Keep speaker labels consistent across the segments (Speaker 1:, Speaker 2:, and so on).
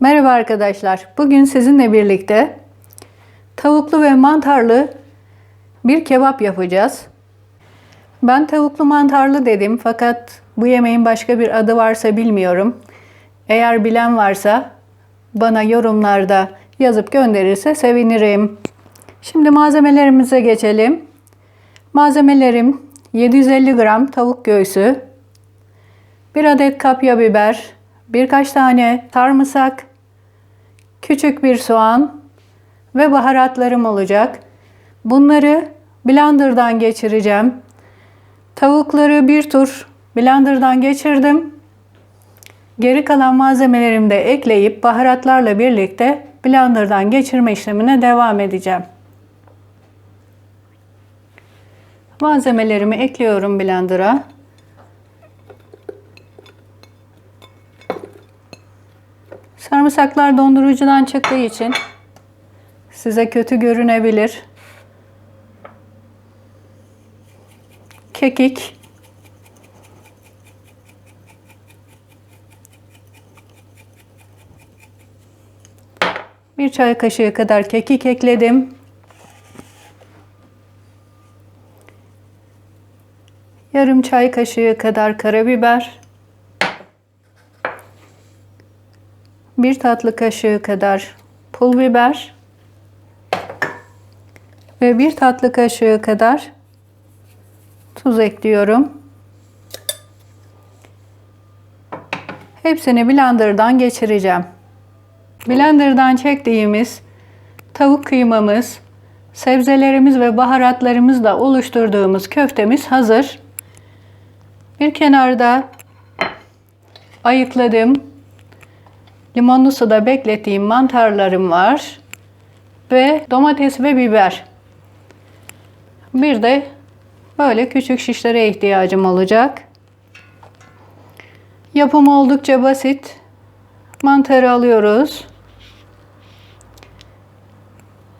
Speaker 1: Merhaba arkadaşlar. Bugün sizinle birlikte tavuklu ve mantarlı bir kebap yapacağız. Ben tavuklu mantarlı dedim fakat bu yemeğin başka bir adı varsa bilmiyorum. Eğer bilen varsa bana yorumlarda yazıp gönderirse sevinirim. Şimdi malzemelerimize geçelim. Malzemelerim 750 gram tavuk göğsü, 1 adet kapya biber, birkaç tane sarımsak, küçük bir soğan ve baharatlarım olacak. Bunları blenderdan geçireceğim. Tavukları bir tur blenderdan geçirdim. Geri kalan malzemelerimi de ekleyip baharatlarla birlikte blenderdan geçirme işlemine devam edeceğim. Malzemelerimi ekliyorum blender'a. Sarımsaklar dondurucudan çıktığı için size kötü görünebilir. Kekik. Bir çay kaşığı kadar kekik ekledim. Yarım çay kaşığı kadar karabiber. Bir tatlı kaşığı kadar pul biber ve bir tatlı kaşığı kadar tuz ekliyorum. Hepsini blenderdan geçireceğim. Blenderdan çektiğimiz tavuk kıymamız, sebzelerimiz ve baharatlarımızla oluşturduğumuz köftemiz hazır. Bir kenarda ayıkladım. Limonlu suda beklettiğim mantarlarım var. Ve domates ve biber. Bir de böyle küçük şişlere ihtiyacım olacak. Yapım oldukça basit. Mantarı alıyoruz.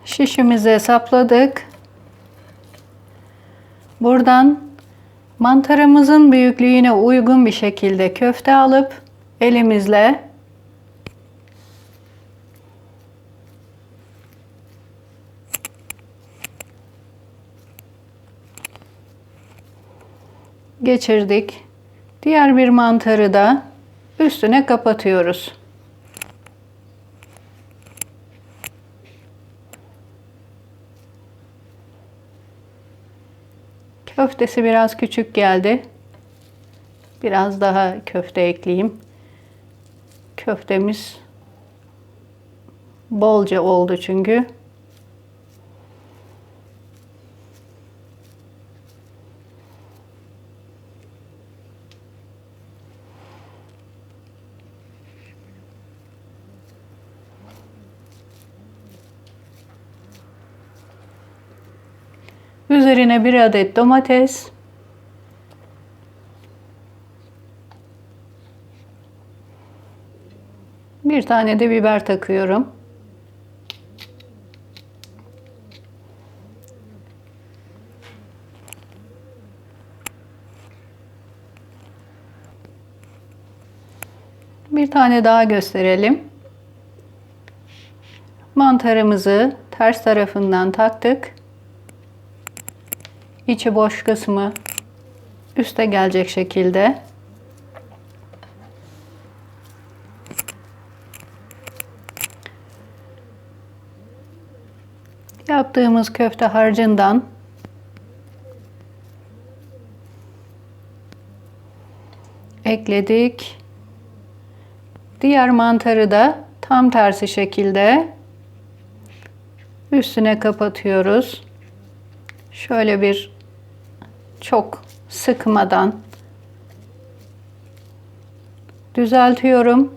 Speaker 1: Şişimize sapladık. Buradan mantarımızın büyüklüğüne uygun bir şekilde köfte alıp elimizle geçirdik. Diğer bir mantarı da üstüne kapatıyoruz. Köftesi biraz küçük geldi. Biraz daha köfte ekleyeyim. Köftemiz bolca oldu çünkü. Üzerine bir adet domates. Bir tane de biber takıyorum. Bir tane daha gösterelim. Mantarımızı ters tarafından taktık içi boş kısmı üste gelecek şekilde yaptığımız köfte harcından ekledik. Diğer mantarı da tam tersi şekilde üstüne kapatıyoruz. Şöyle bir çok sıkmadan düzeltiyorum.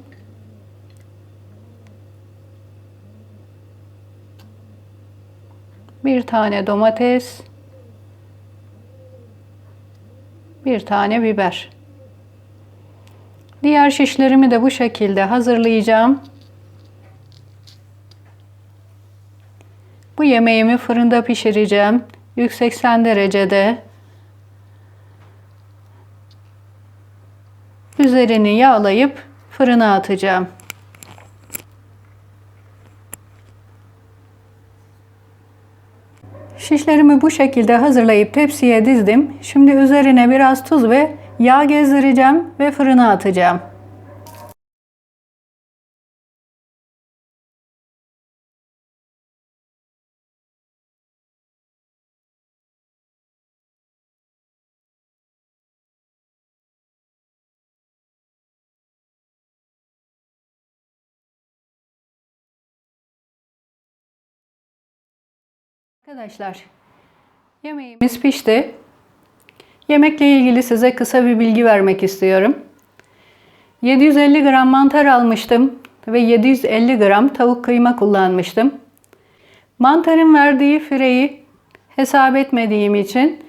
Speaker 1: Bir tane domates, bir tane biber. Diğer şişlerimi de bu şekilde hazırlayacağım. Bu yemeğimi fırında pişireceğim. 180 derecede Üzerini yağlayıp fırına atacağım. Şişlerimi bu şekilde hazırlayıp tepsiye dizdim. Şimdi üzerine biraz tuz ve yağ gezdireceğim ve fırına atacağım. Arkadaşlar, yemeğimiz pişti. Yemekle ilgili size kısa bir bilgi vermek istiyorum. 750 gram mantar almıştım ve 750 gram tavuk kıyma kullanmıştım. Mantarın verdiği fireyi hesap etmediğim için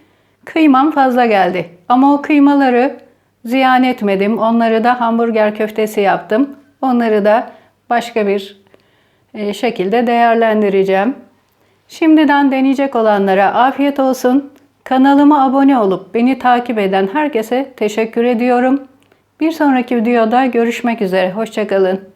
Speaker 1: kıymam fazla geldi. Ama o kıymaları ziyan etmedim. Onları da hamburger köftesi yaptım. Onları da başka bir e, şekilde değerlendireceğim. Şimdiden deneyecek olanlara afiyet olsun. Kanalıma abone olup beni takip eden herkese teşekkür ediyorum. Bir sonraki videoda görüşmek üzere. Hoşçakalın.